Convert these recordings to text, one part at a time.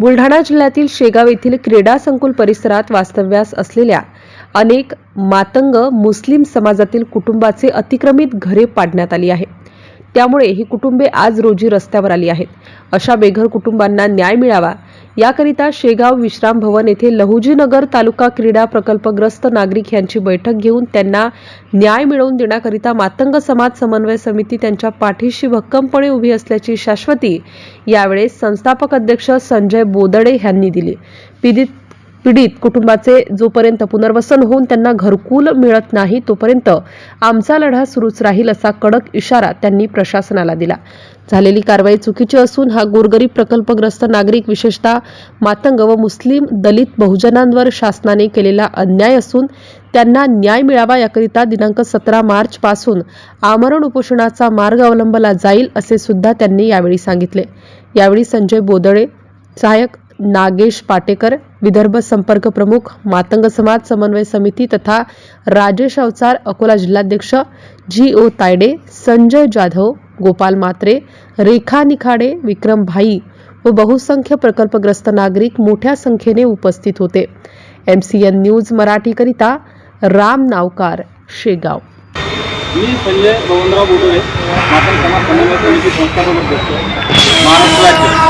बुलढाणा जिल्ह्यातील शेगाव येथील क्रीडा संकुल परिसरात वास्तव्यास असलेल्या अनेक मातंग मुस्लिम समाजातील कुटुंबाचे अतिक्रमित घरे पाडण्यात आली आहे त्यामुळे ही कुटुंबे आज रोजी रस्त्यावर आली आहेत. अशा बेघर कुटुंबांना न्याय मिळावा याकरिता शेगाव विश्राम भवन येथे लहुजीनगर तालुका क्रीडा प्रकल्पग्रस्त नागरिक यांची बैठक घेऊन त्यांना न्याय मिळवून देण्याकरिता मातंग समाज समन्वय समिती त्यांच्या पाठीशी भक्कमपणे उभी असल्याची शाश्वती यावेळेस संस्थापक अध्यक्ष संजय बोदडे यांनी दिली. पीडित पीडित कुटुंबाचे जोपर्यंत पुनर्वसन होऊन त्यांना घरकुल मिळत नाही तोपर्यंत आमचा लढा सुरूच राहील असा कडक इशारा त्यांनी प्रशासनाला दिला. झालेली कारवाई चुकीची असून हा गोरगरीब प्रकल्पग्रस्त नागरिक विशेषतः मातंग व मुस्लिम दलित बहुजनांवर शासनाने केलेला अन्याय असून त्यांना न्याय मिळावा याकरिता दिनांक सतरा मार्च पासून आमरण उपोषणाचा मार्ग अवलंबला जाईल असे सुद्धा त्यांनी यावेळी सांगितले. यावेळी संजय बोदळे सहाय्यक नागेश पाटेकर विदर्भ संपर्क प्रमुख मातंग समाज समन्वय समिती तथा राजेश अवचार अकोला जिल्हाध्यक्ष जी ओ तायडे संजय जाधव गोपाल मात्रे रेखा निखाडे विक्रम भाई व बहुसंख्य प्रकल्पग्रस्त नागरिक मोठ्या संख्येने उपस्थित होते. एम सी एन न्यूज मराठीकरिता राम नावकार शेगाव. मी संजय गोविंदराव बोडोळे मातंग समाज समन्वय समिती संस्थापक अध्यक्ष. महाराष्ट्र राज्य.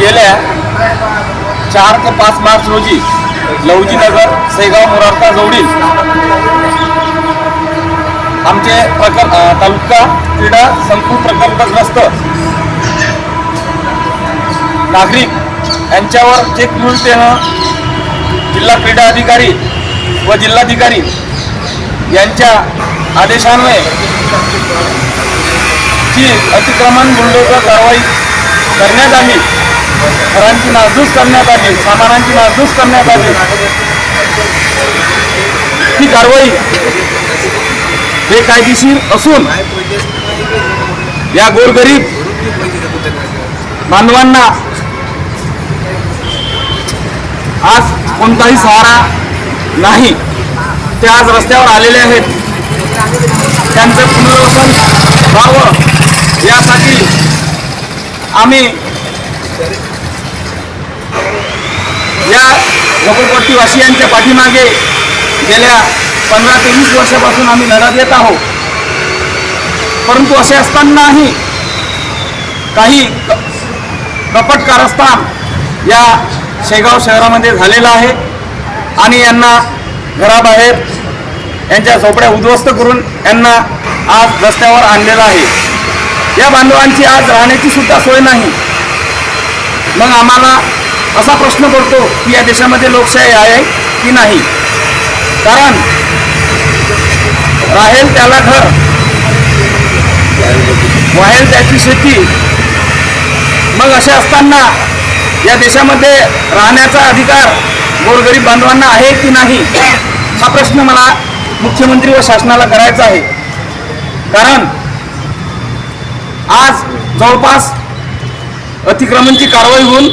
गेल्या चार ते पाच मार्च रोजी लवजीनगर सेगाव मोरारता जवळील आमचे प्रकल्प तालुका क्रीडा संकुल प्रकल्पग्रस्त नागरिक यांच्यावर चेक क्रूरतेनं जिल्हा क्रीडा अधिकारी व जिल्हाधिकारी यांच्या आदेशान्वये ची अतिक्रमण बुलडोजर कारवाई करण्यात आली. घरांची नासधूस करण्यात आली सामानांची नासधूस करण्यात आली. ही कारवाई बेकायदेशीर असून या गोरगरीब बांधवांना आज कोणताही सहारा नाही. ते आज रस्त्यावर आलेले आहेत. त्यांचं पुनर्वसन व्हावं यासाठी आम्ही या झोपडपट्टीवासियांच्या पाठीमागे गेल्या पंधरा ते वीस वर्षापासून आम्ही लढा देत आहोत. परंतु असे असतानाही काही कपट कारस्थान या शेगाव शहरामध्ये झालेलं आहे आणि यांना घराबाहेर यांच्या झोपड्या उद्ध्वस्त करून यांना आज रस्त्यावर आणलेलं आहे. या बांधवांची आज राहण्याची सुद्धा सोय नाही. मग आम्हाला असा प्रश्न पडतो की या देशामध्ये लोकशाही आहे की नाही? कारण राहेल त्याला घर वाहेल त्याची शेती. मग असे असताना या देशामध्ये राहण्याचा अधिकार गोरगरीब बांधवांना आहे की नाही? हा प्रश्न मला मुख्यमंत्री व शासनाला करायचा आहे. कारण आज जवळपास अतिक्रमणची कारवाई होऊन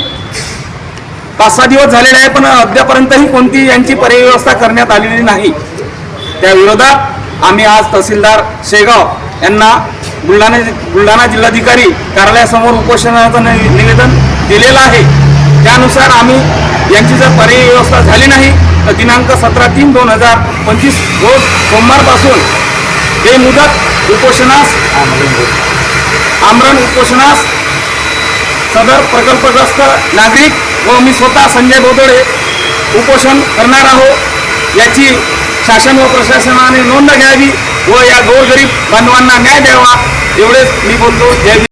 पाच सहा दिवस झालेले आहे पण अद्यापर्यंतही कोणती यांची पर्यव्यवस्था करण्यात आलेली नाही. त्या विरोधात आम्ही आज तहसीलदार शेगाव यांना बुलढाणा बुलढाणा जिल्हाधिकारी कार्यालयासमोर उपोषणाचं नि- निवेदन दिलेलं आहे. त्यानुसार आम्ही यांची जर पर्यायी व्यवस्था झाली नाही तर दिनांक सतरा तीन दोन हजार पंचवीस रोज सोमवारपासून हे मुदत उपोषणास आमरण उपोषणास सदर प्रकल्पग्रस्त नागरिक व मी स्वतः संजय बोदोडे उपोषण करणार आहोत याची शासन व प्रशासनाने नोंद घ्यावी व या गोरगरीब बांधवांना न्याय द्यावा. एवढेच मी बोलतो. जय